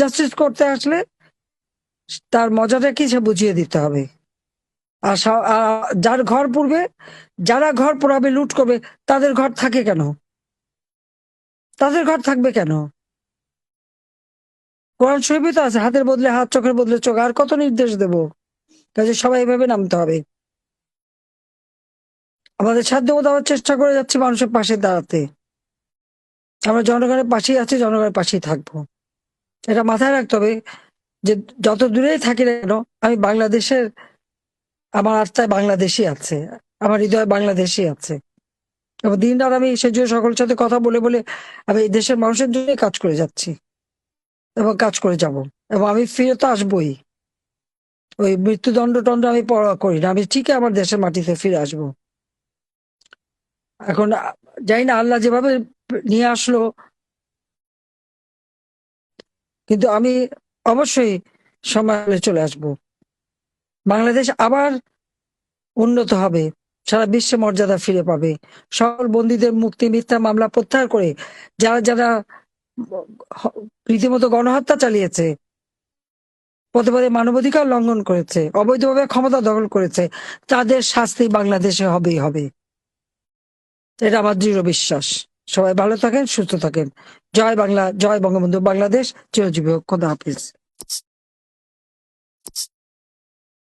Justice করতে আসলে তার মজাটা কি সে বুঝিয়ে দিতে হবে। আর যার ঘর পুড়বে, যারা ঘর পোড়াবে, লুট করবে, তাদের ঘর থাকে কেন? তাদের ঘর থাকবে কেন? কোরআন শরীফে তো আছে, হাতের বদলে হাত, চোখের বদলে চোখ, আর কত নির্দেশ দেব? কাজে সবাই এভাবে নামতে হবে। আমাদের সাধ্য আমরা চেষ্টা করে যাচ্ছি মানুষের পাশে দাঁড়াতে। আমরা জনগণের পাশেই আছি, জনগণের পাশেই থাকব। এটা মাথায় রাখতে হবে যে যত দূরেই থাকি না কেন, আমি বাংলাদেশের, আমার আত্মায় বাংলাদেশই আছে, আমার হৃদয় বাংলাদেশই আছে। এবং দিন রাত আমি সে জন্য সকলের সাথে কথা বলে বলে আমি এই দেশের মানুষের জন্যই কাজ করে যাচ্ছি এবং কাজ করে যাব। এবং আমি ফিরে তো আসবোই। ওই মৃত্যুদণ্ড টণ্ড আমি পড়া করি না, আমি ঠিকই আমার দেশের মাটিতে ফিরে আসব। এখন জানি না আল্লাহ যেভাবে নিয়ে আসলো কিন্তু আমি অবশ্যই হলে চলে আসব। বাংলাদেশ আবার উন্নত হবে, সারা বিশ্বে মর্যাদা ফিরে পাবে। সকল বন্দীদের মুক্তি, মিথ্যা মামলা প্রত্যাহার করে যারা যারা রীতিমতো গণহত্যা চালিয়েছে পদে পদে মানবাধিকার লঙ্ঘন করেছে, অবৈধভাবে ক্ষমতা দখল করেছে, তাদের শাস্তি বাংলাদেশে হবেই হবে। এটা আমার দৃঢ় বিশ্বাস। সবাই ভালো থাকেন সুস্থ থাকেন। জয় বাংলা জয় বঙ্গবন্ধু বাংলাদেশ। চিরজীবী খোদা হাফিজ।